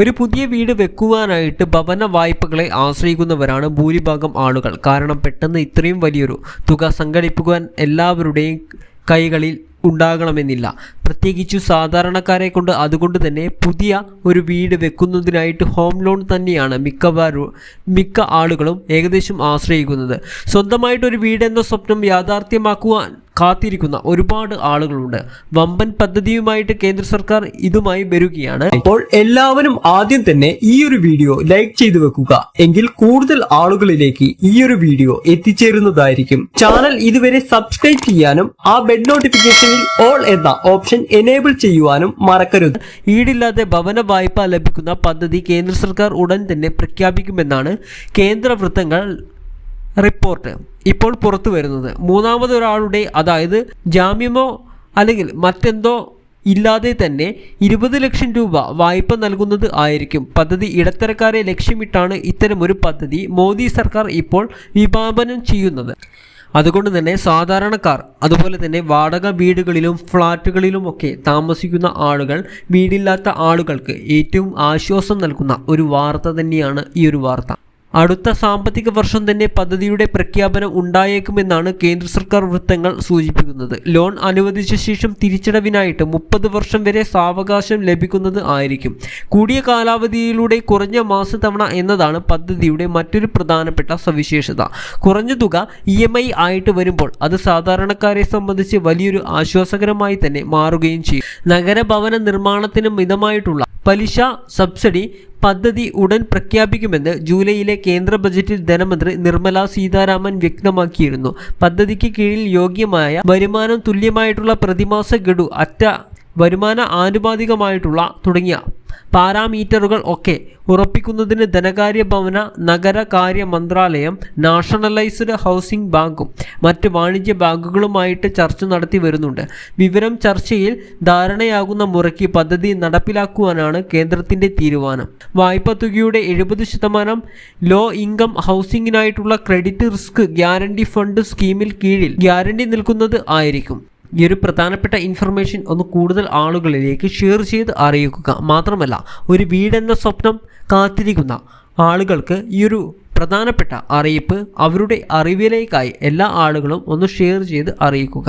ഒരു പുതിയ വീട് വെക്കുവാനായിട്ട് ഭവന വായ്പകളെ ആശ്രയിക്കുന്നവരാണ് ഭൂരിഭാഗം ആളുകൾ. കാരണം പെട്ടെന്ന് ഇത്രയും വലിയൊരു തുക സംഘടിപ്പിക്കുവാൻ എല്ലാവരുടെയും കൈകളിൽ ഉണ്ടാകണമെന്നില്ല. പ്രത്യേകിച്ചു സാധാരണക്കാരെ കൊണ്ട് അതുകൊണ്ട് തന്നെ പുതിയ ഒരു വീട് വെക്കുന്നതിനായിട്ട് ഹോം ലോൺ തന്നെയാണ് മിക്കവാറും മിക്ക ആളുകളും ഏകദേശം ആശ്രയിക്കുന്നത്. സ്വന്തമായിട്ടൊരു വീടെന്ന സ്വപ്നം യാഥാർത്ഥ്യമാക്കുവാൻ കാത്തിരിക്കുന്ന ഒരുപാട് ആളുകളുണ്ട്. വമ്പൻ പദ്ധതിയുമായിട്ട് കേന്ദ്ര സർക്കാർ ഇതുമായി വരികയാണ്. അപ്പോൾ എല്ലാവരും ആദ്യം തന്നെ ഈ ഒരു വീഡിയോ ലൈക്ക് ചെയ്തു വെക്കുക. എങ്കിൽ കൂടുതൽ ആളുകളിലേക്ക് ഈ ഒരു വീഡിയോ എത്തിച്ചേരുന്നതായിരിക്കും. ചാനൽ ഇതുവരെ സബ്സ്ക്രൈബ് ചെയ്യാനും ആ ബെഡ് നോട്ടിഫിക്കേഷനിൽ ഓൾ എന്ന ഓപ്ഷൻ എനേബിൾ ചെയ്യുവാനും മറക്കരുത്. ഈടില്ലാതെ ഭവന വായ്പ ലഭിക്കുന്ന പദ്ധതി കേന്ദ്ര സർക്കാർ ഉടൻ തന്നെ പ്രഖ്യാപിക്കുമെന്നാണ് കേന്ദ്ര വൃത്തങ്ങൾ റിപ്പോർട്ട്. ഇപ്പോൾ പുറത്തു വരുന്നത്. മൂന്നാമതൊരാളുടെ അതായത് ജാമ്യമോ അല്ലെങ്കിൽ മറ്റെന്തോ ഇല്ലാതെ തന്നെ ഇരുപത് ലക്ഷം രൂപ വായ്പ നൽകുന്നത് ആയിരിക്കും. പദ്ധതി ഇടത്തരക്കാരെ ലക്ഷ്യമിട്ടാണ് ഇത്തരമൊരു പദ്ധതി മോദി സർക്കാർ ഇപ്പോൾ വിഭാവനം ചെയ്യുന്നത്. അതുകൊണ്ട് തന്നെ സാധാരണക്കാർ അതുപോലെ തന്നെ വാടക വീടുകളിലും ഫ്ലാറ്റുകളിലുമൊക്കെ താമസിക്കുന്ന ആളുകൾ വീടില്ലാത്ത ആളുകൾക്ക് ഏറ്റവും ആശ്വാസം നൽകുന്ന ഒരു വാർത്ത തന്നെയാണ് ഈ ഒരു വാർത്ത. അടുത്ത സാമ്പത്തിക വർഷം തന്നെ പദ്ധതിയുടെ പ്രഖ്യാപനം ഉണ്ടായേക്കുമെന്നാണ് കേന്ദ്ര സർക്കാർ വൃത്തങ്ങൾ സൂചിപ്പിക്കുന്നത്. ലോൺ അനുവദിച്ച ശേഷം തിരിച്ചടവിനായിട്ട് മുപ്പത് വർഷം വരെ സാവകാശം ലഭിക്കുന്നത് ആയിരിക്കും. കൂടിയ കാലാവധിയിലൂടെ കുറഞ്ഞ മാസത്തവണ എന്നതാണ് പദ്ധതിയുടെ മറ്റൊരു പ്രധാനപ്പെട്ട സവിശേഷത. കുറഞ്ഞ തുക ഇ എം ഐ ആയിട്ട് വരുമ്പോൾ അത് സാധാരണക്കാരെ സംബന്ധിച്ച് വലിയൊരു ആശ്വാസകരമായി തന്നെ മാറുകയും ചെയ്യും. നഗരഭവന നിർമ്മാണത്തിന് മിതമായിട്ടുള്ള പലിശ സബ്സിഡി പദ്ധതി ഉടൻ പ്രഖ്യാപിക്കുമെന്ന് ജൂലൈയിലെ കേന്ദ്ര ബജറ്റിൽ ധനമന്ത്രി നിർമ്മല സീതാരാമൻ വ്യക്തമാക്കിയിരുന്നു. പദ്ധതിക്ക് കീഴിൽ യോഗ്യമായ വരുമാനം തുല്യമായിട്ടുള്ള പ്രതിമാസ ഗഡു അറ്റ വരുമാന ആനുപാതികമായിട്ടുള്ള തുടങ്ങിയ പാരാമീറ്ററുകൾ ഒക്കെ ഉറപ്പിക്കുന്നതിന് ധനകാര്യ ഭവന നഗരകാര്യ മന്ത്രാലയം നാഷണലൈസ്ഡ് ഹൗസിംഗ് ബാങ്കും മറ്റ് വാണിജ്യ ബാങ്കുകളുമായിട്ട് ചർച്ച നടത്തി വരുന്നുണ്ട്. വിവരം ചർച്ചയിൽ ധാരണയാകുന്ന മുറയ്ക്ക് പദ്ധതി നടപ്പിലാക്കുവാനാണ് കേന്ദ്രത്തിന്റെ തീരുമാനം. വായ്പ തുകയുടെ എഴുപത് ശതമാനം ലോ ഇൻകം ഹൗസിംഗിനായിട്ടുള്ള ക്രെഡിറ്റ് റിസ്ക് ഗ്യാരണ്ടി ഫണ്ട് സ്കീമിൽ കീഴിൽ ഗ്യാരണ്ടി നിൽക്കുന്നത് ആയിരിക്കും. ഈ ഒരു പ്രധാനപ്പെട്ട ഇൻഫർമേഷൻ ഒന്ന് കൂടുതൽ ആളുകളിലേക്ക് ഷെയർ ചെയ്ത് അറിയിക്കുക. മാത്രമല്ല ഒരു വീടെന്ന സ്വപ്നം കാത്തിരിക്കുന്ന ആളുകൾക്ക് ഈ ഒരു പ്രധാനപ്പെട്ട അറിയിപ്പ് അവരുടെ അറിവിലേക്കായി എല്ലാ ആളുകളും ഒന്ന് ഷെയർ ചെയ്ത് അറിയിക്കുക.